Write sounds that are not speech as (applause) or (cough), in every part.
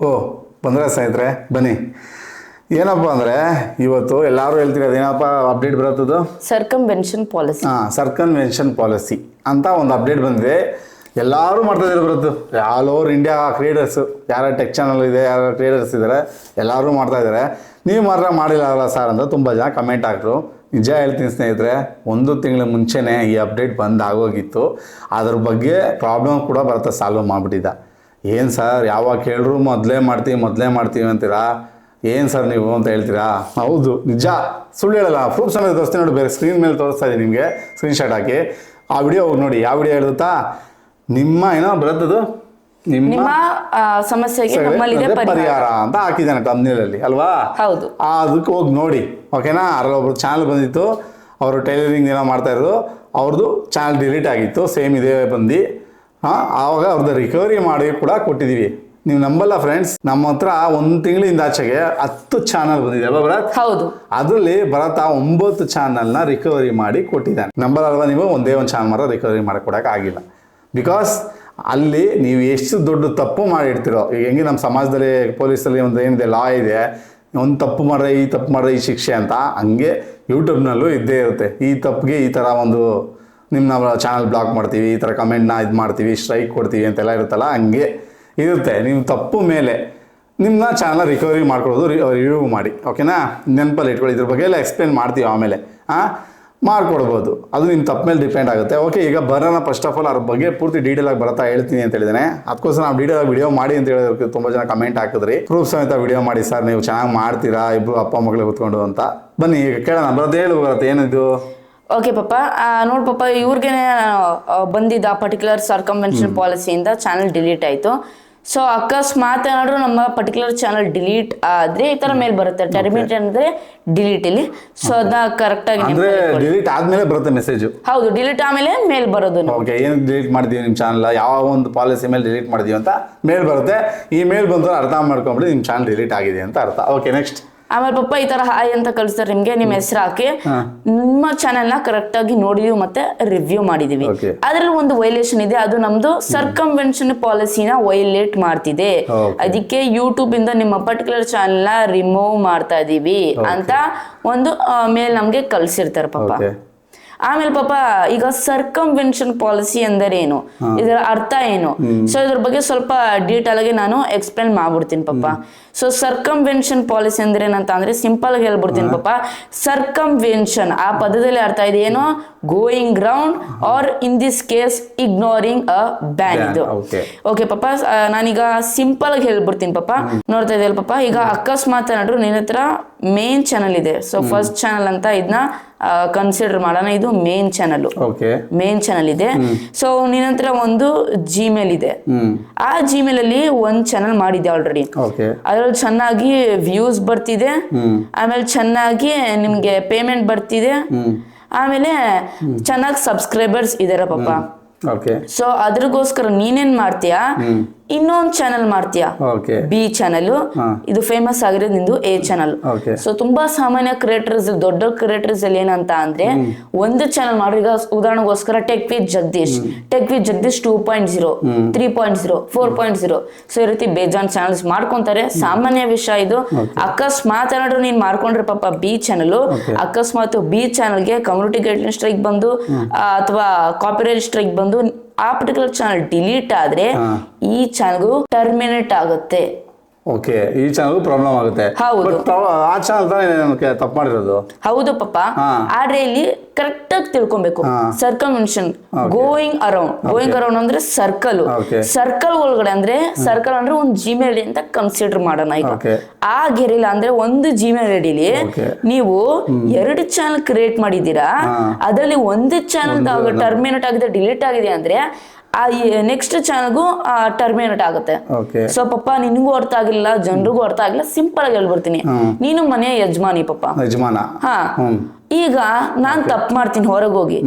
ಓ ಬಂದ್ರೆ ಸ್ನೇಹಿತರೆ? ಬನ್ನಿ. ಏನಪ್ಪ ಅಂದರೆ ಇವತ್ತು ಎಲ್ಲರೂ ಹೇಳ್ತೀರಿ ಅದೇನಪ್ಪ ಅಪ್ಡೇಟ್ ಬರುತ್ತದು? ಸರ್ಕಂವೆನ್ಷನ್ ಪಾಲಿಸಿ ಹಾಂ ಸರ್ಕನ್ವೆನ್ಷನ್ ಪಾಲಿಸಿ ಅಂತ ಒಂದು ಅಪ್ಡೇಟ್ ಬಂದಿದೆ. ಎಲ್ಲರೂ ಮಾಡ್ತಾ ಇದ್ದಾರೆ ಬರುತ್ತೆ ಆಲ್ ಓವರ್ ಇಂಡಿಯಾ ಕ್ರಿಯೇಟರ್ಸು ಯಾರ ಟೆಕ್ ಚಾನಲ್ ಇದೆ ಯಾರ ಕ್ರೀಡರ್ಸ್ ಇದ್ದಾರೆ ಎಲ್ಲರೂ ಮಾಡ್ತಾ ಇದ್ದಾರೆ. ನೀವು ಮಾತ್ರ ಮಾಡಿಲ್ಲ ಅಲ್ಲ ಸರ್ ಅಂತ ತುಂಬ ಜನ ಕಮೆಂಟ್ ಹಾಕ್ರು. ನಿಜ ಹೇಳ್ತೀನಿ ಸ್ನೇಹಿತರೆ ಒಂದು ತಿಂಗಳ ಮುಂಚೆನೇ ಈ ಅಪ್ಡೇಟ್ ಬಂದಾಗೋಗಿತ್ತು ಅದ್ರ ಬಗ್ಗೆ ಪ್ರಾಬ್ಲಮ್ ಕೂಡ ಬರುತ್ತೆ ಸಾಲ್ವ್ ಮಾಡಿಬಿಟ್ಟಿದ್ದ. ಏನು ಸರ್ ಯಾವಾಗ ಕೇಳಿದ್ರು ಮೊದಲೇ ಮಾಡ್ತೀವಿ ಮೊದಲೇ ಮಾಡ್ತೀವಿ ಅಂತೀರಾ? ಏನು ಸರ್ ನೀವು ಅಂತ ಹೇಳ್ತೀರಾ? ಹೌದು ನಿಜ. ಸುಳ್ಳು ಹೇಳಲ್ಲ ಪ್ರೂಫ್ ಸಮೇತ ತೋರಿಸ್ತೀನಿ ನೋಡಿ ಬೇರೆ ಸ್ಕ್ರೀನ್ ಮೇಲೆ ತೋರಿಸ್ತಾ ಇದ್ದೀನಿ ನಿಮಗೆ ಸ್ಕ್ರೀನ್ ಶಾಟ್ ಹಾಕಿ. ಆ ವಿಡಿಯೋ ಹೋಗಿ ನೋಡಿ ಯಾವ ವಿಡಿಯೋ ಹೇಳುತ್ತಾ? ನಿಮ್ಮ ಏನೋ ಬರುತ್ತದು? ನಿಮ್ಮ ಸಮಸ್ಯೆಗೆ ಪರಿಹಾರ. ಅಂತ ಹಾಕಿದ್ದಾನೆ ತಮ್ಮನೇಲಲ್ಲಿ ಅಲ್ವಾ? ಹೌದು. ಆ ಅದಕ್ಕೆ ಹೋಗಿ ನೋಡಿ ಓಕೆನಾ ಅದ್ರಲ್ಲಿ ಒಬ್ರು ಚಾನಲ್ ಬಂದಿತ್ತು ಅವರು ಟೈಲರಿಂಗ್ ಏನೋ ಮಾಡ್ತಾ ಇದ್ರು ಅವ್ರದ್ದು ಚಾನಲ್ ಡಿಲೀಟ್ ಆಗಿತ್ತು ಸೇಮ್ ಇದೇ ಬಂದು. ಹಾಂ ಆವಾಗ ಅವ್ರದ್ದು ರಿಕವರಿ ಮಾಡಿ ಕೂಡ ಕೊಟ್ಟಿದ್ದೀವಿ ನೀವು ನಂಬಲ್ಲ ಫ್ರೆಂಡ್ಸ್ ನಮ್ಮ ಹತ್ರ ಒಂದು ತಿಂಗಳಿಂದ ಆಚೆಗೆ ಹತ್ತು ಚಾನಲ್ ಬಂದಿದೆ ಅಲ್ವಾ ಭರತ್? ಹೌದು. ಅದರಲ್ಲಿ ಭರತ ಒಂಬತ್ತು ಚಾನಲ್ನ ರಿಕವರಿ ಮಾಡಿ ಕೊಟ್ಟಿದ್ದಾನೆ. ನಂಬರ್ ಅಲ್ವಾ ನೀವು? ಒಂದೇ ಒಂದು ಚಾನಲ್ ಮಾತ್ರ ರಿಕವರಿ ಮಾಡಿಕೊಡಕ್ಕೆ ಆಗಿಲ್ಲ. ಬಿಕಾಸ್ ಅಲ್ಲಿ ನೀವು ಎಷ್ಟು ದೊಡ್ಡ ತಪ್ಪು ಮಾಡಿರ್ತೀರೋ ಈಗ ಹೆಂಗೆ ನಮ್ಮ ಸಮಾಜದಲ್ಲಿ ಪೊಲೀಸಲ್ಲಿ ಒಂದು ಏನಿದೆ ಲಾ ಇದೆ ಒಂದು ತಪ್ಪು ಮಾಡ್ರೆ ಈ ತಪ್ಪು ಮಾಡ್ರೆ ಈ ಶಿಕ್ಷೆ ಅಂತ ಹಂಗೆ ಯೂಟ್ಯೂಬ್ನಲ್ಲೂ ಇದ್ದೇ ಇರುತ್ತೆ. ಈ ತಪ್ಪಿಗೆ ಈ ಥರ ಒಂದು ನಿಮ್ಮ ಚಾನಲ್ ಬ್ಲಾಕ್ ಮಾಡ್ತೀವಿ, ಈ ಥರ ಕಮೆಂಟ್ನ ಇದು ಮಾಡ್ತೀವಿ ಸ್ಟ್ರೈಕ್ ಕೊಡ್ತೀವಿ ಅಂತೆಲ್ಲ ಇರುತ್ತಲ್ಲ, ಹಂಗೆ ಇರುತ್ತೆ. ನೀವು ತಪ್ಪು ಮೇಲೆ ನಿಮ್ಮನ್ನ ಚಾನಲ್ ರಿಕವರಿ ಮಾಡ್ಕೊಳ್ಳೋದು ರಿವ್ಯೂ ಮಾಡಿ ಓಕೆನಾ ನೆನಪಲ್ಲಿ ಇಟ್ಕೊಳ್ಳಿ, ಇದ್ರ ಬಗ್ಗೆ ಎಲ್ಲ ಎಕ್ಸ್ಪ್ಲೇನ್ ಮಾಡ್ತೀವಿ ಆಮೇಲೆ ಹಾಂ ಮಾಡ್ಕೊಡ್ಬೋದು. ಅದು ನಿಮ್ಮ ತಪ್ಪು ಮೇಲೆ ಡಿಪೆಂಡ್ ಆಗುತ್ತೆ. ಓಕೆ ಈಗ ಬರೋಣ ಫಸ್ಟ್ ಆಫ್ ಆಲ್ ಅವ್ರ ಬಗ್ಗೆ ಪೂರ್ತಿ ಡೀಟೇಲ್ ಆಗಿ ಬರ್ತಾ ಹೇಳ್ತೀನಿ ಅಂತ ಹೇಳಿದ್ದೇನೆ. ಅದಕ್ಕೋಸ್ಕರ ನಾವು ಡೀಟೇಲ್ ಆಗಿ ವಿಡಿಯೋ ಮಾಡಿ ಅಂತ ಹೇಳಿದ್ರೆ ತುಂಬ ಜನ ಕಮೆಂಟ್ ಹಾಕಿದ್ರಿ. ಪ್ರೂಫ್ ಸಮೇತ ವಿಡಿಯೋ ಮಾಡಿ, ಸರ್, ನೀವು ಚೆನ್ನಾಗಿ ಮಾಡ್ತೀರಾ? ಇಬ್ಬರು ಅಪ್ಪ ಮಗಳು ಕೂತ್ಕೊಂಡು ಅಂತ. ಬನ್ನಿ, ಈಗ ಕೇಳೋಣ. ಬರೋದು ಹೇಳು ಬರುತ್ತೆ. ಏನಿದು? ಓಕೆ ಪಾಪ ನೋಡಿ ಪಾಪ ಇವ್ರಿಗೆ ಬಂದಿದ್ದ ಪರ್ಟಿಕ್ಯುಲರ್ ಸರ್ಕಮ್ವೆನ್ಷನ್ ಪಾಲಿಸಿಯಿಂದ ಚಾನಲ್ ಡಿಲೀಟ್ ಆಯಿತು. ಸೊ ಅಕಸ್ಮಾತ್ ಏನಾದರೂ ನಮ್ಮ ಪರ್ಟಿಕ್ಯುಲರ್ ಚಾನಲ್ ಡಿಲೀಟ್ ಆದ್ರೆ ಈ ತರ ಮೇಲೆ ಬರುತ್ತೆ. ಟರ್ಮಿನೇಟ್ ಅಂದ್ರೆ ಡಿಲೀಟ್ ಇಲ್ಲಿ. ಸೊ ಅದನ್ನ ಕರೆಕ್ಟ್ ಆಗಿ ಅಂದ್ರೆ ಡಿಲೀಟ್ ಆದ್ಮೇಲೆ ಬರುತ್ತೆ ಮೆಸೇಜ್ ಹೌದು ಡಿಲೀಟ್ ಆಮೇಲೆ ಮೇಲ್ ಬರೋದು. ಓಕೆ ಏನು ಡಿಲೀಟ್ ಮಾಡಿದೀವಿ ನಿಮ್ಮ ಚಾನಲ್ ಯಾವ ಒಂದು ಪಾಲಿಸಿ ಮೇಲೆ ಡಿಲೀಟ್ ಮಾಡಿದೀವಿ ಅಂತ ಮೇಲ್ ಬರುತ್ತೆ. ಈ ಮೇಲ್ ಬಂದ್ರೆ ಅರ್ಥ ಮಾಡ್ಕೊಂಬಿಡಿ ನಿಮ್ಮ ಚಾನಲ್ ಡಿಲೀಟ್ ಆಗಿದೆ ಅಂತ ಅರ್ಥ. ಓಕೆ ನೆಕ್ಸ್ಟ್ ಆಮೇಲೆ ಪಪ್ಪ ಈ ತರ ಹಾಯ್ ಅಂತ ಕಳಿಸ್ತಾರೆ. ನಿಮ್ಗೆ ನಿಮ್ಮ ಹೆಸರು ಹಾಕಿ. ನಿಮ್ಮ ಚಾನೆಲ್ನ ಕರೆಕ್ಟ್ ಆಗಿ ನೋಡಿದೀವಿ ಮತ್ತೆ ರಿವ್ಯೂ ಮಾಡಿದೀವಿ. ಅದ್ರಲ್ಲಿ ಒಂದು ವೈಲೇಷನ್ ಇದೆ. ಅದು ನಮ್ದು ಸರ್ಕಂವೆನ್ಷನ್ ಪಾಲಿಸಿನ ವೈಲೇಟ್ ಮಾಡ್ತಿದೆ. ಅದಕ್ಕೆ ಯೂಟ್ಯೂಬ್ ಇಂದ ನಿಮ್ಮ ಪರ್ಟಿಕ್ಯುಲರ್ ಚಾನೆಲ್ನ ರಿಮೂವ್ ಮಾಡ್ತಾ ಇದೀವಿ ಅಂತ ಒಂದು ಮೇಲ್ ನಮ್ಗೆ ಕಳ್ಸಿರ್ತಾರೆ ಪಪ್ಪ. ಆಮೇಲೆ ಪಾಪ ಈಗ ಸರ್ಕಂವೆನ್ಷನ್ ಪಾಲಿಸಿ ಅಂದರೆ ಏನು ಇದರ ಅರ್ಥ ಏನು? ಸೊ ಇದ್ರ ಬಗ್ಗೆ ಸ್ವಲ್ಪ ಡೀಟೇಲ್ ಆಗಿ ನಾನು ಎಕ್ಸ್ಪ್ಲೇನ್ ಮಾಡ್ಬಿಡ್ತೀನಿ ಪಾಪ. ಸೊ ಸರ್ಕಂವೆನ್ಷನ್ ಪಾಲಿಸಿ ಅಂದ್ರೆ ಏನಂತ ಅಂದ್ರೆ ಸಿಂಪಲ್ ಆಗಿ ಹೇಳ್ಬಿಡ್ತೀನಿ ಪಾಪ. ಸರ್ಕಂವೆನ್ಷನ್ ಆ ಪದದಲ್ಲಿ ಅರ್ಥ ಇದೆ ಏನು? Going ground or in this case ignoring a ban ಇದು ಓಕೆ ಪಾಪ. ನಾನೀಗ ಸಿಂಪಲ್ ಆಗಿ ಹೇಳ್ಬಿಡ್ತೀನಿ ಪಾಪ. ನೋಡ್ತಾ ಇದೆಯಲ್ಲ ಪಾಪ. ಈಗ ಅಕಸ್ಮಾತ್ ಏನಾದ್ರು ನಿನ್ನ ಹತ್ರ ಮೇನ್ ಚಾನಲ್ ಇದೆ. ಸೊ ಫಸ್ಟ್ ಚಾನಲ್ ಅಂತ ಇದನ್ನ ಕನ್ಸಿಡರ್ ಮಾಡೋಣ. ಇದು ಮೇನ್ ಚಾನಲ್ ಮೇನ್ ಚಾನಲ್ ಇದೆ. ಸೊ ನಿನ್ನ ಹತ್ರ ಒಂದು ಜಿಮೇಲ್ ಇದೆ. ಆ ಜಿಮೇಲ್ ಅಲ್ಲಿ ಒಂದ್ ಚಾನಲ್ ಮಾಡಿದೆ ಆಲ್ರೆಡಿ ಅದ್ರಲ್ಲಿ ಚೆನ್ನಾಗಿ ವ್ಯೂಸ್ ಬರ್ತಿದೆ. ಆಮೇಲೆ ಚೆನ್ನಾಗಿ ನಿಮ್ಗೆ ಪೇಮೆಂಟ್ ಬರ್ತಿದೆ. ಆಮೇಲೆ ಚೆನ್ನಾಗಿ ಸಬ್ಸ್ಕ್ರೈಬರ್ಸ್ ಇದಾರ ಪಾಪ. ಸೊ ಅದ್ರಗೋಸ್ಕರ ನೀನೇನ್ ಮಾಡ್ತೀಯಾ? ಇನ್ನೊಂದ್ ಚಾನಲ್ ಮಾಡ್ತೀಯಾ? ಬಿ ಚಾನಲ್ ಇದು ಫೇಮಸ್ ಆಗಿರೋದು ನಿಂದು ಎ ಚಾನಲ್ ಸೊ ತುಂಬಾ ಸಾಮಾನ್ಯ ಕ್ರಿಯೇಟರ್ಸ್ ದೊಡ್ಡ ಕ್ರಿಯೇಟರ್ಸ್ ಅಲ್ಲಿ ಏನಂತ ಅಂದ್ರೆ ಒಂದು ಚಾನಲ್ ಮಾಡ್ರಿ ಈಗ ಉದಾಹರಣೆಗೋಸ್ಕರ tech with Jagadish tech with Jagadish two point zero three point zero four point zero so ಈ ರೀತಿ ಬೇಜಾನ್ ಚಾನಲ್ಸ್ ಮಾಡ್ಕೊಂತಾರೆ. ಸಾಮಾನ್ಯ ವಿಷಯ ಇದು. ಅಕಸ್ಮಾತ್ ಏನಾದ್ರು ನೀನ್ ಮಾಡ್ಕೊಂಡ್ರೆ ಪಾಪ ಬಿ ಚಾನಲ್ ಅಕಸ್ಮಾತ್ ಬಿ ಚಾನಲ್ಗೆ ಕಮ್ಯುನಿಟಿ ಗೈಡ್ಲೈನ್ ಸ್ಟ್ರೈಕ್ ಬಂದು ಅಥವಾ ಕಾಪಿರೈಟ್ ಸ್ಟ್ರೈಕ್ ಬಂದು ಆ ಪರ್ಟಿಕ್ಯುಲರ್ ಚಾನಲ್ ಡಿಲೀಟ್ ಆದ್ರೆ ಈ ಚಾನಲ್ಗೂ ಟರ್ಮಿನೇಟ್ ಆಗುತ್ತೆ. ಓಕೆ ಈ ಚಾನಲ್ ಪ್ರಾಬ್ಲಮ್ ಆಗುತ್ತೆ. ಹೌದು. But ಪ್ರಾಬ್ಲಮ್ ಆ ಚಾನಲ್ ತಾನೇ ತಪ್ಪು ಮಾಡಿರೋದು? ಹೌದು ಪಾಪ ಹಾ. ಆದ್ರೆ ಇಲ್ಲಿ ಕರೆಕ್ಟ್ ಆಗಿ ತಿಳ್ಕೊಬೇಕು. ಹಾ. Circumvention going around going around ಅಂದ್ರೆ ಸರ್ಕಲ್ Okay. ಸರ್ಕಲ್ ಒಳಗಡೆ ಅಂದ್ರೆ ಸರ್ಕಲ್ ಅಂದ್ರೆ ಒಂದು ಜಿಮೇಲ್ ಅಂತ ಕನ್ಸಿಡರ್ ಮಾಡೋಣ ಈಗ. Okay. ಆ ಗೆರಿಲ್ಲ ಅಂದ್ರೆ ಒಂದು ಜಿಮೇಲ್ ಐಡಿಲಿ Okay. ನೀವು ಎರಡು ಚಾನಲ್ ಕ್ರಿಯೇಟ್ ಮಾಡಿದ್ದೀರಾ. ಅದರಲ್ಲಿ ಒಂದು ಚಾನಲ್ ಟರ್ಮಿನೇಟ್ ಆಗಿದೆ ಡಿಲೀಟ್ ಆಗಿದೆ ಅಂದ್ರೆ ಆ ನೆಕ್ಸ್ಟ್ ಚಾನಲ್ಗೂ ಟರ್ಮಿನೇಟ್ ಆಗುತ್ತೆ. ಸೊ ಪಪ್ಪ ನಿನಗೂ ಅರ್ಥ ಆಗಿಲ್ಲ ಜನರಿಗೂ ಅರ್ಥ ಆಗಿಲ್ಲ ಸಿಂಪಲ್ ಆಗಿ ಹೇಳ್ಬಿಡ್ತೀನಿ. ನೀನು ಮನೆಯ ಯಜಮಾನಿ ಪಪ್ಪ. ಯಜಮಾನ. ಹಾ. ಈಗ ನಾನ್ ತಪ್ಪು ಮಾಡ್ತೀನಿ ಹೊರಗೆ ಹೋಗಿ.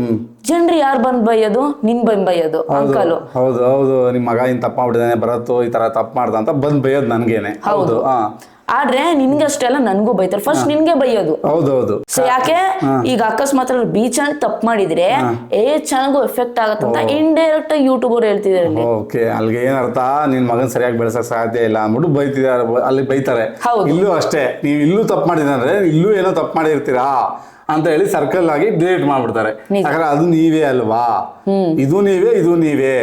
ಜನರು ಯಾರು ಬಂದ್ ಬೈಯೋದು? ನಿನ್ ಬಂದ್ ಬೈಯೋದು ಅಂಕಲ್ ಹೌದು ಹೌದು. ನಿಮ್ಮ ಮಗ ಇನ್ ತಪ್ಪ ಮಾಡ್ಬಿಟ್ಟಿದ್ದಾನೆ ಬರತ್ತೋ ಈ ತರ ತಪ್ಪು ಮಾಡ್ದ ಅಂತ ಬಂದ್ ಬೈಯೋದು ನನ್ಗೇನೆ. ಹೌದು ಹಾ. ಆದ್ರೆ ನಿನ್ಗೆ ಅಷ್ಟೆಲ್ಲ ನನ್ಗೂ ಬೈತಾರೆ. ಫಸ್ಟ್ ನಿನ್ಗೆ ಬೈಯೋದು. ಹೌದೌದು. ಸೊ ಯಾಕೆ? ಈಗ ಅಕಸ್ಮಾತ್ ಬಿ ಚಾನಲ್ ತಪ್ಪು ಮಾಡಿದ್ರೆ ಏ ಚಾನಲ್ಗೂ ಎಫೆಕ್ಟ್ ಆಗತ್ತಂತ ಇಂಡೈರೆಕ್ಟ್ ಆಗಿ ಯೂಟ್ಯೂಬರ್ ಹೇಳ್ತಿದ್ದಾರೆ ಓಕೆ ಅಲ್ಲಿಗೆ ಏನರ್ಥ ನಿನ್ ಮಗನ್ ಸರಿಯಾಗಿ ಬೆಳೆಸಕ್ ಸಾಧ್ಯ ಇಲ್ಲ ಅಂದ್ಬಿಟ್ಟು ಬೈತಿದ್ದಾರೆ ಅಲ್ಲಿ ಬೈತಾರೆ. ಇಲ್ಲೂ ಅಷ್ಟೇ ನೀವು ಇಲ್ಲೂ ತಪ್ಪು ಮಾಡಿದ್ರೆ ಇಲ್ಲೂ ಏನೋ ತಪ್ಪು ಮಾಡಿರ್ತೀರಾ ಅಂತ ಹೇಳಿ ಸರ್ಕಲ್ ಆಗಿ ಡಿಲೀಟ್ ಮಾಡ್ಬಿಡ್ತಾರೆ. ಯಾಕಂದ್ರೆ ಅದು ನೀವೇ ಅಲ್ವಾ? ಇದು ನೀವೇ ಇದು ನೀವೇ.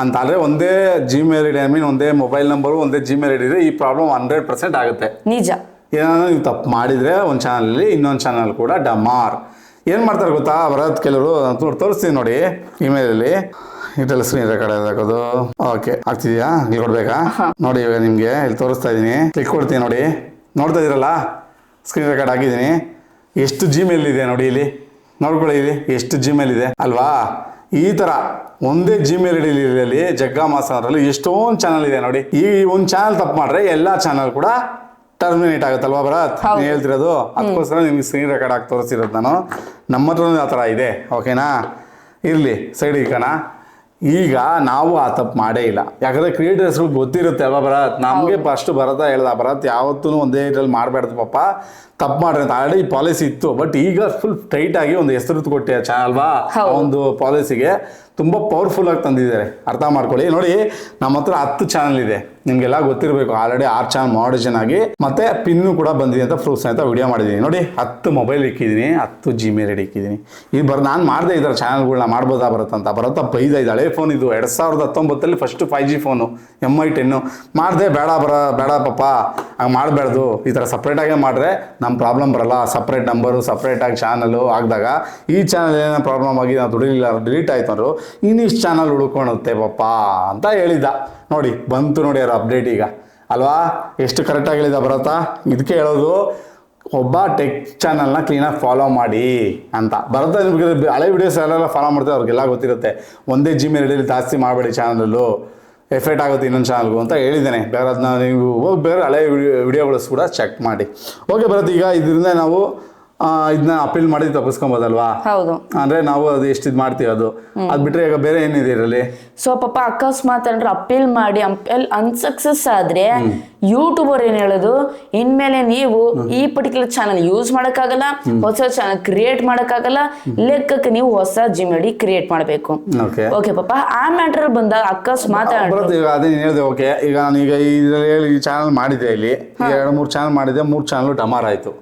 ಅಂತ ಅಂದ್ರೆ ಒಂದೇ ಜಿಮೇಲ್ ಐಡಿ ಐ ಮೀನ್ ಒಂದೇ ಮೊಬೈಲ್ ನಂಬರು ಒಂದೇ ಜಿಮೇಲ್ ಐಡಿ ಇದ್ರೆ ಈ ಪ್ರಾಬ್ಲಮ್ ಹಂಡ್ರೆಡ್ ಪರ್ಸೆಂಟ್ ಆಗುತ್ತೆ. ನಿಜ. ಏನಾದ್ರು ನೀವು ತಪ್ಪು ಮಾಡಿದ್ರೆ ಒಂದು ಚಾನಲಲ್ಲಿ ಇನ್ನೊಂದು ಚಾನಲ್ ಕೂಡ ಡಮಾರ್. ಏನು ಮಾಡ್ತಾರೆ ಗೊತ್ತಾ? ಬರೋದ್ ಕೆಲವರು ನೋಡಿ ತೋರಿಸ್ತೀನಿ ನೋಡಿ ಇಮೇಲಲ್ಲಿ ಇದ್ರಲ್ಲಿ ಸ್ಕ್ರೀನ್ ರೆಕಾರ್ಡ್ ಹಾಕೋದು? ಓಕೆ ಆಗ್ತಿದ್ಯಾ ಇಲ್ಲಿ ಕೊಡ್ಬೇಕಾ? ನೋಡಿ ಇವಾಗ ನಿಮಗೆ ಇಲ್ಲಿ ತೋರಿಸ್ತಾ ಇದ್ದೀನಿ. ಕ್ಲಿಕ್ ಕೊಡ್ತೀನಿ ನೋಡಿ. ನೋಡ್ತಾ ಇದೀರಲ್ಲ ಸ್ಕ್ರೀನ್ ರೆಕಾರ್ಡ್ ಹಾಕಿದ್ದೀನಿ. ಎಷ್ಟು ಜಿಮೇಲ್ ಇದೆ ನೋಡಿ ಇಲ್ಲಿ. ನೋಡ್ಕೊಳ್ಳಿ ಇಲ್ಲಿ. ಎಷ್ಟು ಜಿಮೇಲ್ ಇದೆ. ಅಲ್ವಾ? ಈ ತರ ಒಂದೇ ಜಿಮೇಲ್ ಇಡೀಲಿ ಜಗ್ಗಾ ಮಾಸನಲ್ಲಿ ಎಷ್ಟೊಂದು ಚಾನಲ್ ಇದೆ ನೋಡಿ. ಈ ಒಂದು ಚಾನಲ್ ತಪ್ಪು ಮಾಡ್ರೆ ಎಲ್ಲಾ ಚಾನಲ್ ಕೂಡ ಟರ್ಮಿನೇಟ್ ಆಗುತ್ತಲ್ವಾ ಭರತ್? ಬರತ್ ನೀನ್ ಹೇಳ್ತಿರೋದು? ಅದಕ್ಕೋಸ್ಕರ ನಿಮ್ಗೆ ಸ್ಕ್ರೀನ್ ರೆಕಾರ್ಡ್ ಆಗಿ ತೋರಿಸಿರೋದು ನಾನು. ನಮ್ಮ ಹತ್ರ ಆ ಥರ ಇದೆ ಓಕೆನಾ ಇರಲಿ ಸೈಡ್ ಇಕ್ಕಣ ಈಗ ನಾವು ಆ ತಪ್ಪು ಮಾಡೇ ಇಲ್ಲ. ಯಾಕಂದ್ರೆ ಕ್ರಿಯೇಟರ್ಸ್ಗಳು ಗೊತ್ತಿರುತ್ತೆ ಅಲ್ವಾ ಭರತ್? ನಮಗೆ ಫಸ್ಟ್ ಭರತ ಹೇಳ್ದ ಭರತ್ ಯಾವತ್ತೂ ಒಂದೇ ಇದ್ರಲ್ಲಿ ಮಾಡಬಾರ್ದು ಪಾಪ. ತಪ್ಪು ಮಾಡ್ರಿ ಅಂತ ಆಲ್ರೆಡಿ ಪಾಲಿಸಿ ಇತ್ತು. ಬಟ್ ಈಗ ಫುಲ್ ಟೈಟ್ ಆಗಿ ಒಂದು ಹೆಸರು ಕೊಟ್ಟೆ ಚಾನಲ್ ಅಲ್ವಾ ಆ ಒಂದು ಪಾಲಿಸಿಗೆ ತುಂಬ ಪವರ್ಫುಲ್ ಆಗಿ ತಂದಿದ್ದಾರೆ. ಅರ್ಥ ಮಾಡ್ಕೊಳ್ಳಿ. ನೋಡಿ, ನಮ್ಮ ಹತ್ರ ಹತ್ತು ಚಾನಲ್ ಇದೆ. ನಿಮಗೆಲ್ಲ ಗೊತ್ತಿರಬೇಕು. ಆಲ್ರೆಡಿ ಆರು ಚಾನಲ್ ಮಾಡಿಷನ್ ಆಗಿ ಮತ್ತೆ ಪಿನ್ನು ಕೂಡ ಬಂದಿದೆ ಅಂತ ಪ್ರೂಫ್ ಅಂತ ವಿಡಿಯೋ ಮಾಡಿದ್ದೀನಿ ನೋಡಿ, ಹತ್ತು ಮೊಬೈಲ್ ಇಕ್ಕಿದ್ದೀನಿ ಹತ್ತು ಜಿಮೇಲ್ ಐಡಿ ಇಕ್ಕಿದ್ದೀನಿ ಇದು ಬರ್, ನಾನು ಮಾಡಿದೆ ಇದರ ಚಾನಲ್ಗಳನ್ನ ಮಾಡ್ಬೋದಾ ಬರುತ್ತಂತ ಬರುತ್ತಾ ಬೈದ ಇದು ಹಳೆ ಫೋನ್ ಇದು. ಎರಡು ಸಾವಿರದ ಹತ್ತೊಂಬತ್ತಲ್ಲಿ first five G phone M I ten ಮಾಡಿದೆ ಬೇಡ ಬರ, ಬೇಡ ಪಾಪ. ಹಂಗೆ ಮಾಡಬಾರ್ದು. ಈ ಥರ ಸಪ್ರೇಟಾಗೇ ಮಾಡಿದ್ರೆ ನಮ್ಮ ಪ್ರಾಬ್ಲಮ್ ಬರಲ್ಲ. ಸಪ್ರೇಟ್ ನಂಬರು ಸಪ್ರೇಟಾಗಿ ಚಾನಲು ಆಗಿದಾಗ ಈ ಚಾನಲ್ ಏನೋ ಪ್ರಾಬ್ಲಮ್ ಆಗಿ ನಾವು ದುಡಿಲಿಲ್ಲ ಡಿಲೀಟ್ ಆಯ್ತು ಅಂದರು ಇನ್ನಿಷ್ಟು ಚಾನಲ್ ಉಳ್ಕೊಳುತ್ತೆ ಪಾಪ ಅಂತ ಹೇಳಿದ್ದ. ನೋಡಿ, ಬಂತು ನೋಡಿ ಅವ್ರ ಅಪ್ಡೇಟ್ ಈಗ. ಅಲ್ವಾ? ಎಷ್ಟು ಕರೆಕ್ಟಾಗಿ ಹೇಳಿದ ಭರತ? ಇದಕ್ಕೆ ಹೇಳೋದು, ಒಬ್ಬ ಟೆಕ್ ಚಾನಲ್ನ ಕ್ಲೀನಾಗಿ ಫಾಲೋ ಮಾಡಿ ಅಂತ. ಬರುತ್ತೆ ನಿಮಗೆ ಹಳೆ ವಿಡಿಯೋಸ್ ಎಲ್ಲ ಫಾಲೋ ಮಾಡ್ತಾರೆ ಅವ್ರಿಗೆಲ್ಲ ಗೊತ್ತಿರುತ್ತೆ. ಒಂದೇ ಜಿಮೇಲ್ ಹೇಳಿ ಜಾಸ್ತಿ ಮಾಡಬೇಡಿ ಚಾನಲಲ್ಲೂ ಎಫೆಕ್ಟ್ ಆಗುತ್ತೆ ಇನ್ನೊಂದು ಚಾನಲ್ಗೂ ಅಂತ ಹೇಳಿದ್ದೇನೆ. ಬೇರೆ ಅದನ್ನ ನೀವು ಹೋಗಿ ಬೇರೆ ಹಳೆ ವಿಡಿಯೋಗಳು ಕೂಡ ಚೆಕ್ ಮಾಡಿ. ಓಕೆ ಬರುತ್ತೆ ಈಗ ಇದರಿಂದ ನಾವು ಇದನ್ನ ಅಪೀಲ್ ಮಾಡಿ ತಪ್ಪಿಸ್ಕೊಬೋದಲ್ವಾ? ಹೌದು. ಅಂದ್ರೆ ನಾವು ಅದು ಎಷ್ಟು ಇದು ಮಾಡ್ತೀವಿ ಅದು. ಅದ್ ಬಿಟ್ರೆ ಈಗ ಬೇರೆ ಏನಿದೆ ಇದರಲ್ಲಿ? ಸೊ ಪಾಪ ಅಕಸ್ಮಾತ್ ಅಂದ್ರೆ ಅಪೀಲ್ ಮಾಡಿ ಅಪೀಲ್ ಅನ್ಸಕ್ಸಸ್ ಆದ್ರೆ ಯೂಟ್ಯೂಬರ್ ಏನ್ ಹೇಳೋದು? ಇನ್ಮೇಲೆ ನೀವು ಈ ಪರ್ಟಿಕ್ಯುಲರ್ ಚಾನಲ್ ಯೂಸ್ ಮಾಡಕ್ಕಾಗಲ್ಲ ಹೊಸ ಚಾನಲ್ ಕ್ರಿಯೇಟ್ ಮಾಡಕ್ಕಾಗಲ್ಲ ಲೆಕ್ಕಕ್ಕೆ ನೀವು ಹೊಸ ಐಡಿ ಕ್ರಿಯೇಟ್ ಮಾಡಬೇಕು. ಓಕೆ ಪಾಪ ಆ ಮ್ಯಾಟರ್ ಬಂದಾಗ ಅಕಸ್ಮಾತ್ ಅದೇ ಹೇಳಿದೆ ಓಕೆ ಈಗ ನಾನು ಈಗ ಹೇಳಿ ಈ ಚಾನಲ್ ಮಾಡಿದೆ ಇಲ್ಲಿ ಎರಡು ಮೂರು ಚಾನಲ್ ಮಾಡಿದೆ ಮೂರು ಚಾನಲ್ ಡಮಾರ್ ಆಯ್ತು.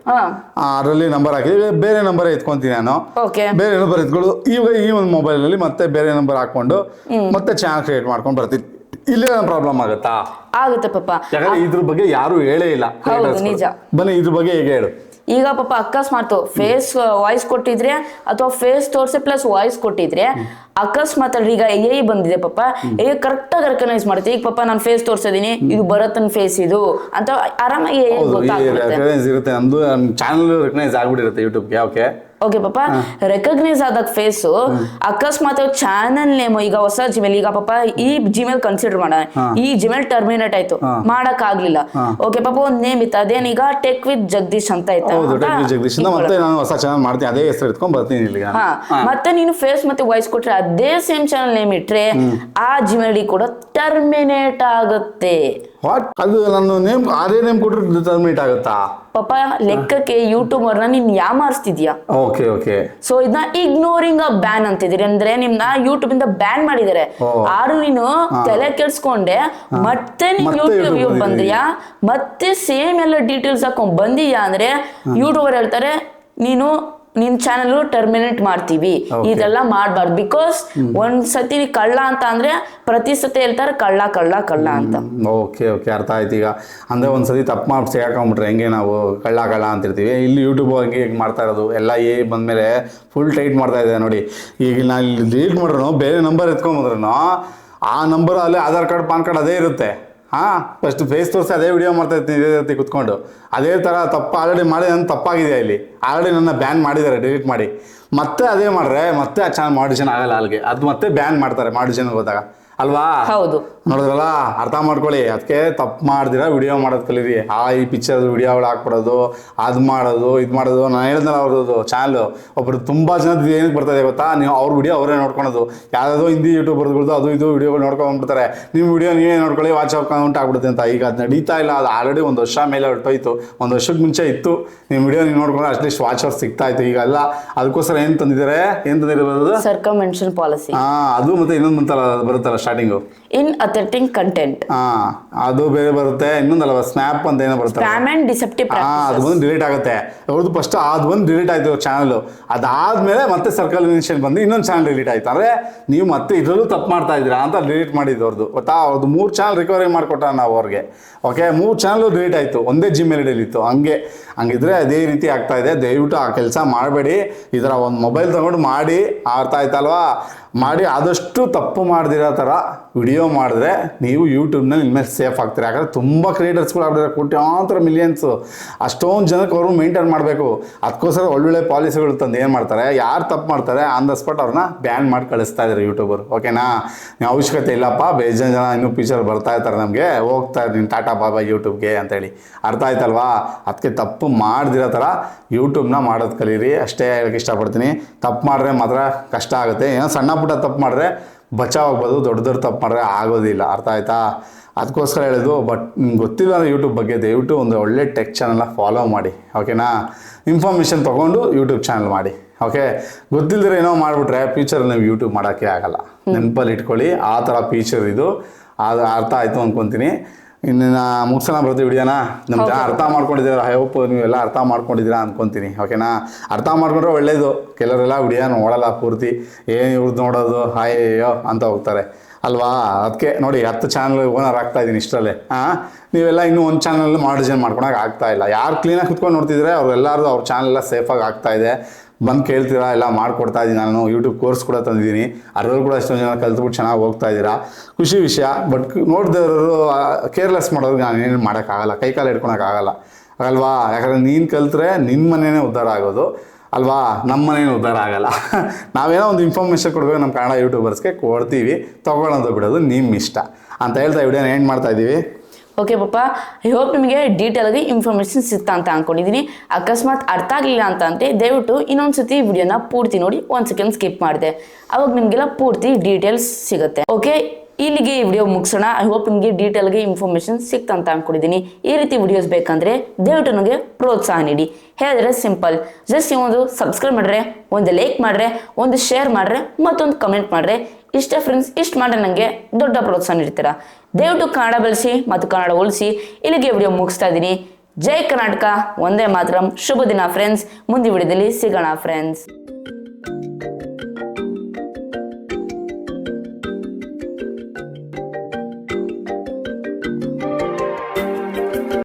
ಅದರಲ್ಲಿ ನಂಬರ್ ಹಾಕಿದ್ರೆ ಬೇರೆ ನಂಬರ್ ಎತ್ಕೊಂತೀನಿ ನಾನು. ಓಕೆ ಬೇರೆ ನಂಬರ್ ಎತ್ಕೊಳ್ಳೋದು ಈಗ ಈ ಒಂದು ಮೊಬೈಲ್ ಅಲ್ಲಿ ಮತ್ತೆ ಬೇರೆ ನಂಬರ್ ಹಾಕೊಂಡು ಮತ್ತೆ ಚಾನಲ್ ಕ್ರಿಯೇಟ್ ಮಾಡ್ಕೊಂಡು ಬರ್ತೀನಿ. ಇಲ್ಲೇ ಪ್ರಾಬ್ಲಮ್ ಆಗುತ್ತಾ? ಆಗುತ್ತೆ ಪಾಪ. ಯಾಕಂದ್ರೆ ಇದ್ರ ಬಗ್ಗೆ ಯಾರು ಹೇಳೇ ಇಲ್ಲ. ಹೌದು, ನಿಜ. ಬನ್ನಿ ಇದ್ರ ಬಗ್ಗೆ ಹೇಗೆ ಹೇಳು. ಈಗ ಪಾಪ ಅಕಸ್ಮಾತ್ ಫೇಸ್ ವಾಯ್ಸ್ ಕೊಟ್ಟಿದ್ರೆ ಅಥವಾ ಫೇಸ್ ತೋರಿಸಿ ಪ್ಲಸ್ ವಾಯ್ಸ್ ಕೊಟ್ಟಿದ್ರೆ ಅಕಸ್ಮಾತ್ ಅಲ್ಲಿ ಈಗ ಎ ಬಂದಿದೆ ಪಾಪ. ಎ ಕರೆಕ್ಟ್ ಆಗಿ ರೆಕಗ್ನೈಸ್ ಮಾಡುತ್ತೆ. ಈಗ ಪಾಪ ನಾನು ಫೇಸ್ ತೋರಿಸಿದೀನಿ ಇದು ಭರತನ್ ಫೇಸ್ ಇದು ಅಂತ ಆರಾಮಾಗಿ ಚಾನಲ್ ರೆಕಗ್ನೈಸ್ ಆಗ್ಬಿಟ್ಟಿರುತ್ತೆ ಯೂಟ್ಯೂಬ್ಗೆ ಓಕೆ ಓಕೆ ಪಾಪ ರೆಕಗ್ನೈಸ್ ಆದಾಗ ಫೇಸು ಅಕಸ್ಮಾತ್ ಚಾನಲ್ ನೇಮ್ ಈಗ ಹೊಸ ಜಿಮೇಲ್ ಈಗ ಪಾಪ ಈ ಜಿಮೇಲ್ ಕನ್ಸಿಡರ್ ಮಾಡ. ಈ ಜಿಮೇಲ್ ಟರ್ಮಿನೇಟ್ ಆಯ್ತು. ಮಾಡಕ್ ಆಗ್ಲಿಲ್ಲ ಓಕೆ ಪಾಪ ಒಂದ್ ನೇಮ್ ಇತ್ತು. ಅದೇನೀಗ ಟೆಕ್ ವಿತ್ ಜಗದೀಶ್ ಅಂತ ಹಾ. ಮತ್ತೆ ನೀನು ಫೇಸ್ ಮತ್ತೆ ವಾಯ್ಸ್ ಕೊಟ್ರೆ ಅದೇ ಸೇಮ್ ಚಾನಲ್ ನೇಮ್ ಇಟ್ರೆ ಆ ಜಿಮೇಲ್ ಕೂಡ ಟರ್ಮಿನೇಟ್ ಆಗುತ್ತೆ. ವಾಟ್ ಅದು ನಾನು ನೇಮ್ ಅದೇ ನೇಮ್ ಕೊಟ್ಟರೆ ಡಿಟರ್ಮಿನೇಟ್ ಆಗುತ್ತಾ? ಪಾಪ ಲೆಕ್ಕಕ್ಕೆ ಯೂಟ್ಯೂಬರ್ನ ನೀನ್ ಯಾಮಾರಿಸ್ತಿದ್ಯಾ ಓಕೆ ಓಕೆ ಸೊ ಇದನ್ನ ಇಗ್ನೋರಿಂಗ್ ಬ್ಯಾನ್ ಅಂತಿದ್ದೀರಿ. ಅಂದ್ರೆ ನಿಮ್ನ ಯೂಟ್ಯೂಬ್ ಇಂದ ಬ್ಯಾನ್ ಮಾಡಿದ್ದಾರೆ. ಆರು ನೀನು ತಲೆ ಕೆಡ್ಸ್ಕೊಂಡೆ ಮತ್ತೆ ನೀನ್ ಯೂಟ್ಯೂಬ್. ಬಂದ್ರಿಯಾ? ಮತ್ತೆ ಸೇಮ್ ಎಲ್ಲ ಡೀಟೇಲ್ಸ್ ಹಾಕೊಂಡ್ ಬಂದಿಯಾ? ಅಂದ್ರೆ ಯೂಟ್ಯೂಬರ್ ಹೇಳ್ತಾರೆ ನೀನು ನಿನ್ ಚಾನಲ್ ಟರ್ಮಿನೇಟ್ ಮಾಡ್ತೀವಿ. ಇದೆಲ್ಲ ಮಾಡಬಾರ್ದು. ಬಿಕಾಸ್ ಒಂದ್ಸತಿ ಕಳ್ಳ ಅಂತ ಅಂದ್ರೆ ಪ್ರತಿ ಸತಿ ಹೇಳ್ತಾರೆ ಕಳ್ಳ ಕಳ್ಳ ಕಳ್ಳ ಅಂತ. ಓಕೆ ಓಕೆ ಅರ್ಥ ಆಯ್ತು ಈಗ. ಅಂದ್ರೆ ಒಂದ್ಸತಿ ತಪ್ಪು ಮಾಡಿ ಹಾಕೊಂಡ್ಬಿಟ್ರೆ ಹೆಂಗೆ ನಾವು ಕಳ್ಳ ಕಳ್ಳ ಅಂತಿರ್ತೀವಿ. ಇಲ್ಲಿ ಯೂಟ್ಯೂಬ್ ಹಂಗೆ ಮಾಡ್ತಾ ಇರೋದು. ಎಲ್ಲ ಏ ಬಂದ್ಮೇಲೆ ಫುಲ್ ಟೈಟ್ ಮಾಡ್ತಾ ಇದೆ ನೋಡಿ. ಈಗ ನಾನು ಇಲ್ಲಿ ಡಿಲೀಟ್ ಮಾಡ್ರು ಬೇರೆ ನಂಬರ್ ಎತ್ಕೊಂಬಂದ್ರೂ ಆ ನಂಬರ್ ಅಲ್ಲಿ ಆಧಾರ್ ಕಾರ್ಡ್ ಪಾನ್ ಕಾರ್ಡ್ ಅದೇ ಇರುತ್ತೆ. ಹಾಂ ಫಸ್ಟ್ ಫೇಸ್ ತೋರಿಸಿ ಅದೇ ವಿಡಿಯೋ ಮಾಡ್ತಾ ಇರ್ತೀನಿ, ಇದೇ ರೀತಿ ಕುತ್ಕೊಂಡು. ಅದೇ ಥರ ತಪ್ಪು ಆಲ್ರೆಡಿ ಮಾಡಿ ನನ್ನ ತಪ್ಪಾಗಿದೆ ಇಲ್ಲಿ. ಆಲ್ರೆಡಿ ನನ್ನ ಬ್ಯಾನ್ ಮಾಡಿದ್ದಾರೆ ಡಿಲೀಟ್ ಮಾಡಿ. ಮತ್ತೆ ಅದೇ ಮಾಡ್ರೆ, ಮತ್ತೆ ಆ ಚಾನಲ್ ಮಾಡಿಷನ್ ಆಗಲ್ಲ ಅಲ್ಲಿಗೆ. ಅದು ಮತ್ತೆ ಬ್ಯಾನ್ ಮಾಡ್ತಾರೆ ಮಾಡಿಷನ್ಗೆ ಹೋದಾಗ. ಅಲ್ವಾ? ಹೌದು. ನೋಡಿದ್ರಲ್ಲ? ಅರ್ಥ ಮಾಡ್ಕೊಳ್ಳಿ. ಅದಕ್ಕೆ ತಪ್ಪು ಮಾಡ್ದಿರ ವಿಡಿಯೋ ಮಾಡೋದು ಕಲೀರಿ. ಆ ಈ ಪಿಕ್ಚರ್ ವಿಡಿಯೋಗಳು ಹಾಕ್ಬಿಡೋದು ಅದು ಮಾಡೋದು ಇದು ಮಾಡೋದು. ನಾನು ಹೇಳಿದ್ನಲ್ಲ ಅವ್ರದ್ದು ಚಾನಲ್ ಒಬ್ರು ತುಂಬ ಜನ ಏನಕ್ಕೆ ಬರ್ತದೆ ಗೊತ್ತಾ? ನೀವು ಅವ್ರ ವಿಡಿಯೋ ಅವರೇ ನೋಡ್ಕೊಳೋದು. ಯಾವುದೋ ಹಿಂದಿ ಯೂಟ್ಯೂಬರ್ಗಳದ್ದು ಅದು ಇದು ವಿಡಿಯೋಗಳು ನೋಡ್ಕೊಂಡ್ಬಿಡ್ತಾರೆ ನಿಮ್ಮ ವಿಡಿಯೋ ನೀವೇ ನೋಡ್ಕೊಳ್ಳಿ ವಾಚ್ ಅಕೌಂಟ್ ಆಗ್ಬಿಡುತ್ತೆ ಅಂತ. ಈಗ ಅದು ನಡೀತಾ ಇಲ್ಲ. ಅದು ಆಲ್ರೆಡಿ ಒಂದು ವರ್ಷ ಮೇಲೆ ಹೊರಟೋಯ್ತು. ಒಂದು ವರ್ಷಕ್ಕೆ ಮುಂಚೆ ಇತ್ತು. ನಿಮ್ಮ ವಿಡಿಯೋ ನೀವು ನೋಡ್ಕೊಂಡ್ರೆ ಅಟ್ಲೀಸ್ಟ್ ವಾಚ್ ಅವ್ರು ಸಿಗ್ತಾ ಇತ್ತು. ಈಗ ಅಲ್ಲ ಅದಕ್ಕೋಸ್ಕರ ಏನು ತಂದಿದ್ದಾರೆ? ಏನು ತಂದಿರಬಹುದು ಸರ್ಕಮ್ ಪಾಲಿಸಿ ಹಾಂ ಅದು ಮತ್ತೆ ಇನ್ನೊಂದು ಬಂತಲ್ಲ ಬರುತ್ತಲ್ಲ ಸ್ಟಾರ್ಟಿಂಗು ಇನ್ ಅಥೆಂಟಿಕ್ ಕಂಟೆಂಟ್ ಹಾ ಅದು ಬೇರೆ ಬರುತ್ತೆ ಇನ್ನೊಂದಲ್ಲ ಸ್ನ್ಯಾಪ್ ಅಂತ ಏನೋ ಬರುತ್ತೆ ಸ್ಪ್ಯಾಮ್ ಅಂಡ್ ಡಿಸೆಪ್ಟಿವ್ ಹಾ ಅದು ಬಂದು ಡಿಲೀಟ್ ಆಗುತ್ತೆ. ಅವ್ರದ್ದು ಫಸ್ಟ್ ಅದು ಬಂದು ಡಿಲೀಟ್ ಆಯ್ತು ಚಾನಲ್ ಅದಾದ್ಮೇಲೆ ಮತ್ತೆ ಸರ್ಕಲ್ ಇನಿಷಿಯಲ್ ಬಂದು ಇನ್ನೊಂದು ಚಾನಲ್ ಡಿಲೀಟ್ ಆಯ್ತು. ಅಂದ್ರೆ ನೀವು ಮತ್ತೆ ಇದರಲ್ಲೂ ತಪ್ಪು ಮಾಡ್ತಾ ಇದ್ದೀರಾ ಅಂತ ಡಿಲೀಟ್ ಮಾಡಿದ್ದು ಅವ್ರದ್ದು. ಗೊತ್ತಾ? ಅವ್ರದ್ದು ಮೂರು ಚಾನಲ್ ರಿಕವರಿ ಮಾಡಿಕೊಟ್ಟ ನಾವು ಅವ್ರಿಗೆ. ಓಕೆ ಮೂರು ಚಾನಲ್ ಡಿಲೀಟ್ ಆಯಿತು. ಒಂದೇ ಜಿಮೇಲ್ ಇತ್ತು. ಹಂಗೆ. ಹಂಗಿದ್ರೆ ಅದೇ ರೀತಿ ಆಗ್ತಾ ಇದೆ. ದಯವಿಟ್ಟು ಆ ಕೆಲಸ ಮಾಡಬೇಡಿ. ಈ ಥರ ಒಂದು ಮೊಬೈಲ್ ತಗೊಂಡು ಮಾಡಿ. ಆಡ್ತಾ ಆಯ್ತಲ್ವಾ? ಮಾಡಿ ಆದಷ್ಟು ತಪ್ಪು ಮಾಡ್ದಿರೋ ಥರ ವಿಡಿಯೋ ಮಾಡಿದ್ರೆ ನೀವು ಯೂಟ್ಯೂಬ್ನಲ್ಲಿ ಇನ್ಮೇಲೆ ಸೇಫ್ ಆಗ್ತೀರಾ. ಯಾಕಂದರೆ ತುಂಬ ಕ್ರಿಯೇಟರ್ಸ್ಗಳು ಆಗ್ಬಿಟ್ಟಿದ್ದಾರೆ. ಕೋಟ್ಯಾಂತರ ಮಿಲಿಯನ್ಸು ಅಷ್ಟೊಂದು ಜನಕ್ಕೆ ಅವರು ಮೇಂಟೈನ್ ಮಾಡಬೇಕು. ಅದಕ್ಕೋಸ್ಕರ ಒಳ್ಳೊಳ್ಳೆ ಪಾಲಿಸಿಗಳು ತಂದು ಏನು ಮಾಡ್ತಾರೆ? ಯಾರು ತಪ್ಪು ಮಾಡ್ತಾರೆ? ಆನ್ ದ ಸ್ಪಾಟ್ ಅವ್ರನ್ನ ಬ್ಯಾನ್ ಮಾಡಿ ಕಳಿಸ್ತಾ ಇದ್ದಾರೆ ಯೂಟ್ಯೂಬರ್. ಓಕೆನಾ ಅವಶ್ಯಕತೆ ಇಲ್ಲಪ್ಪ. ಬೇಜಾನ್ ಜನ ಇನ್ನೂ ಫೀಚರ್ ಬರ್ತಾ ಇರ್ತಾರೆ ನಮಗೆ. ಹೋಗ್ತಾ ಇದ್ದೀನಿ ಟಾಟಾ ಬಾಬಾ ಯೂಟ್ಯೂಬ್ಗೆ ಅಂತೇಳಿ. ಅರ್ಥ ಆಯ್ತಲ್ವಾ? ಅದಕ್ಕೆ ತಪ್ಪು ಮಾಡ್ದಿರೋ ಥರ ಯೂಟ್ಯೂಬ್ನ ಮಾಡೋದು ಕಲೀರಿ. ಅಷ್ಟೇ ಹೇಳಕ್ಕೆ ಇಷ್ಟಪಡ್ತೀನಿ. ತಪ್ಪು ಮಾಡಿದ್ರೆ ಮಾತ್ರ ಕಷ್ಟ ಆಗುತ್ತೆ. ಏನೋ ಸಣ್ಣ ಪುಟ್ಟ ತಪ್ಪು ಮಾಡಿದ್ರೆ ಬಚಾವ್ ಆಗ್ಬೋದು ದೊಡ್ಡ ದೊಡ್ಡ ತಪ್ಪು ಮಾಡಿದ್ರೆ ಆಗೋದಿಲ್ಲ. ಅರ್ಥ ಆಯ್ತಾ? ಅದಕ್ಕೋಸ್ಕರ ಹೇಳೋದು ಬಟ್ ನಿಮ್ಗೆ ಗೊತ್ತಿಲ್ಲ ಅಂದರೆ ಯೂಟ್ಯೂಬ್ ಬಗ್ಗೆ ದಯವಿಟ್ಟು ಒಂದು ಒಳ್ಳೆ ಟೆಕ್ ಚಾನಲ್ನ ಫಾಲೋ ಮಾಡಿ ಓಕೆನಾ ಇನ್ಫಾರ್ಮೇಷನ್ ತೊಗೊಂಡು ಯೂಟ್ಯೂಬ್ ಚಾನಲ್ ಮಾಡಿ ಓಕೆ ಗೊತ್ತಿಲ್ಲದ್ರೆ ಏನೋ ಮಾಡಿಬಿಟ್ರೆ ಫ್ಯೂಚರ್ ನೀವು ಯೂಟ್ಯೂಬ್ ಮಾಡೋಕ್ಕೆ ಆಗಲ್ಲ. ನೆನಪಲ್ಲಿ ಇಟ್ಕೊಳ್ಳಿ ಆ ಥರ ಫೀಚರ್ ಇದು. ಅದು ಅರ್ಥ ಆಯಿತು ಅಂದ್ಕೊತೀನಿ ಇನ್ನು ಮುಗಿಸೋಣ ಬರ್ತೀವಿ ವಿಡಿಯೋನ. ನಮ್ಮ ಜನ ಅರ್ಥ ಮಾಡ್ಕೊಂಡಿದ್ದೀರಾ? ಐ ಹೋಪ್ ನೀವೆಲ್ಲ ಅರ್ಥ ಮಾಡ್ಕೊಂಡಿದ್ದೀರಾ ಅನ್ಕೊಂತೀನಿ. ಓಕೆನಾ ಅರ್ಥ ಮಾಡ್ಕೊಂಡ್ರೆ ಒಳ್ಳೇದು. ಕೆಲವರೆಲ್ಲ ವಿಡಿಯೋ ನೋಡಲ್ಲ ಪೂರ್ತಿ. ಏನು ಇವ್ರದ್ದು ನೋಡೋದು? ಹಾಯ್ ಅಯ್ಯೋ ಅಂತ ಹೋಗ್ತಾರೆ. ಅಲ್ವಾ? ಅದಕ್ಕೆ ನೋಡಿ ಹತ್ತು ಚಾನಲ್ ಓನರ್ ಆಗ್ತಾ ಇದ್ದೀನಿ ಇಷ್ಟರಲ್ಲೇ. ಹಾಂ ನೀವೆಲ್ಲ ಇನ್ನೂ ಒಂದು ಚಾನಲ್ ಮಾಡಿಜನ್ ಮಾಡ್ಕೊಳಕ್ಕೆ ಆಗ್ತಾ ಇಲ್ಲ. ಯಾರು ಕ್ಲೀನಾಗಿ ಕುತ್ಕೊಂಡು ನೋಡ್ತಿದ್ರೆ ಅವ್ರೆಲ್ಲರದು ಅವ್ರ ಚಾನಲ್ ಎಲ್ಲ ಸೇಫಾಗಿ ಆಗ್ತಾ ಇದೆ. ಬಂದು ಕೇಳ್ತೀರಾ? ಎಲ್ಲ ಮಾಡ್ಕೊಡ್ತಾ ಇದ್ದೀನಿ ನಾನು ಯೂಟ್ಯೂಬ್ ಕೋರ್ಸ್ ಕೂಡ ತಂದಿದ್ದೀನಿ. ಅದರಲ್ಲೂ ಕೂಡ ಅಷ್ಟೊಂದು ಜನ ಕಲ್ತ್ಬಿಟ್ಟು ಚೆನ್ನಾಗಿ ಹೋಗ್ತಾ ಇದ್ದೀರಾ? ಖುಷಿ ವಿಷಯ. ಬಟ್ ನೋಡಿದವರು ಕೇರ್ಲೆಸ್ ಮಾಡೋದು ನಾನು ಏನು ಮಾಡೋಕ್ಕಾಗಲ್ಲ. ಕೈ ಕಾಲು ಹಿಡ್ಕೊಳಕ್ಕಾಗಲ್ಲ. ಅಲ್ವಾ? ಯಾಕಂದರೆ ನೀನು ಕಲ್ತ್ರೆ ನಿನ್ನ ಮನೆಯೇ ಉದ್ಧಾರ ಆಗೋದು. ಅಲ್ವಾ? ನಮ್ಮ ಮನೇನು ಉದ್ಧಾರ ಆಗಲ್ಲ. (laughs) ನಾವೇನೋ ಒಂದು ಇನ್ಫಾರ್ಮೇಷನ್ ಕೊಡಬೇಕು ನಮ್ಮ ಕನ್ನಡ ಯೂಟ್ಯೂಬರ್ಸ್ಗೆ ಕೊಡ್ತೀವಿ. ತೊಗೊಳೋದು ಬಿಡೋದು ನಿಮ್ಮ ಇಷ್ಟ. ಅಂತ ಹೇಳ್ತಾ ವಿಡಿಯೋನ ಏನು ಮಾಡ್ತಾ ಇದ್ದೀವಿ ಓಕೆ ಪಾಪ ಐ ಹೋಪ್ ನಿಮಗೆ ಡೀಟೇಲ್ ಆಗಿ ಇನ್ಫಾರ್ಮೇಶನ್ ಸಿಗ್ತಾ ಅಂತ ಅನ್ಕೊಂಡಿದೀನಿ. ಅಕಸ್ಮಾತ್ ಅರ್ಥ ಆಗಲಿಲ್ಲ ಅಂತ ಅಂತ ದಯವಿಟ್ಟು ಇನ್ನೊಂದು ಸತಿ ವಿಡಿಯೋನ ಪೂರ್ತಿ ನೋಡಿ, ಒಂದು ಸೆಕೆಂಡ್ ಸ್ಕಿಪ್ ಮಾಡಿದೆ. ಅವಾಗ ನಿಮಗೆಲ್ಲ ಪೂರ್ತಿ ಡೀಟೇಲ್ಸ್ ಸಿಗುತ್ತೆ. ಓಕೆ ಇಲ್ಲಿಗೆ ಈ ವಿಡಿಯೋ ಮುಗಿಸೋಣ. ಐ ಹೋಪ್ ನಿಮಗೆ ಡೀಟೇಲ್ಗೆ ಇನ್ಫಾರ್ಮೇಷನ್ ಸಿಕ್ತಂತ ಅಂತ ಅನ್ಕೊಂಡಿದ್ದೀನಿ ಈ ರೀತಿ ವಿಡಿಯೋಸ್ ಬೇಕಂದರೆ ದಯವಿಟ್ಟು ನನಗೆ ಪ್ರೋತ್ಸಾಹ ನೀಡಿ. ಹೇಳಿದ್ರೆ ಸಿಂಪಲ್ ಜಸ್ಟ್ ಒಂದು ಸಬ್ಸ್ಕ್ರೈಬ್ ಮಾಡ್ರೆ, ಒಂದು ಲೈಕ್ ಮಾಡ್ರೆ, ಒಂದು ಶೇರ್ ಮಾಡ್ರೆ, ಮತ್ತೊಂದು ಕಮೆಂಟ್ ಮಾಡ್ರೆ, ಇಷ್ಟೇ ಫ್ರೆಂಡ್ಸ್ ಇಷ್ಟು ಮಾಡಿದ್ರೆ ನನಗೆ ದೊಡ್ಡ ಪ್ರೋತ್ಸಾಹ ನೀಡ್ತೀರಾ. ದಯವಿಟ್ಟು ಕನ್ನಡ ಬೆಳೆಸಿ ಮತ್ತು ಕನ್ನಡ ಉಳಿಸಿ. ಇಲ್ಲಿಗೆ ವಿಡಿಯೋ ಮುಗಿಸ್ತಾ ಇದ್ದೀನಿ ಜೈ ಕರ್ನಾಟಕ. ಒಂದೇ ಮಾತ್ರ. ಶುಭ ದಿನ ಫ್ರೆಂಡ್ಸ್ ಮುಂದಿನ ವಿಡಿಯೋದಲ್ಲಿ ಸಿಗೋಣ ಫ್ರೆಂಡ್ಸ್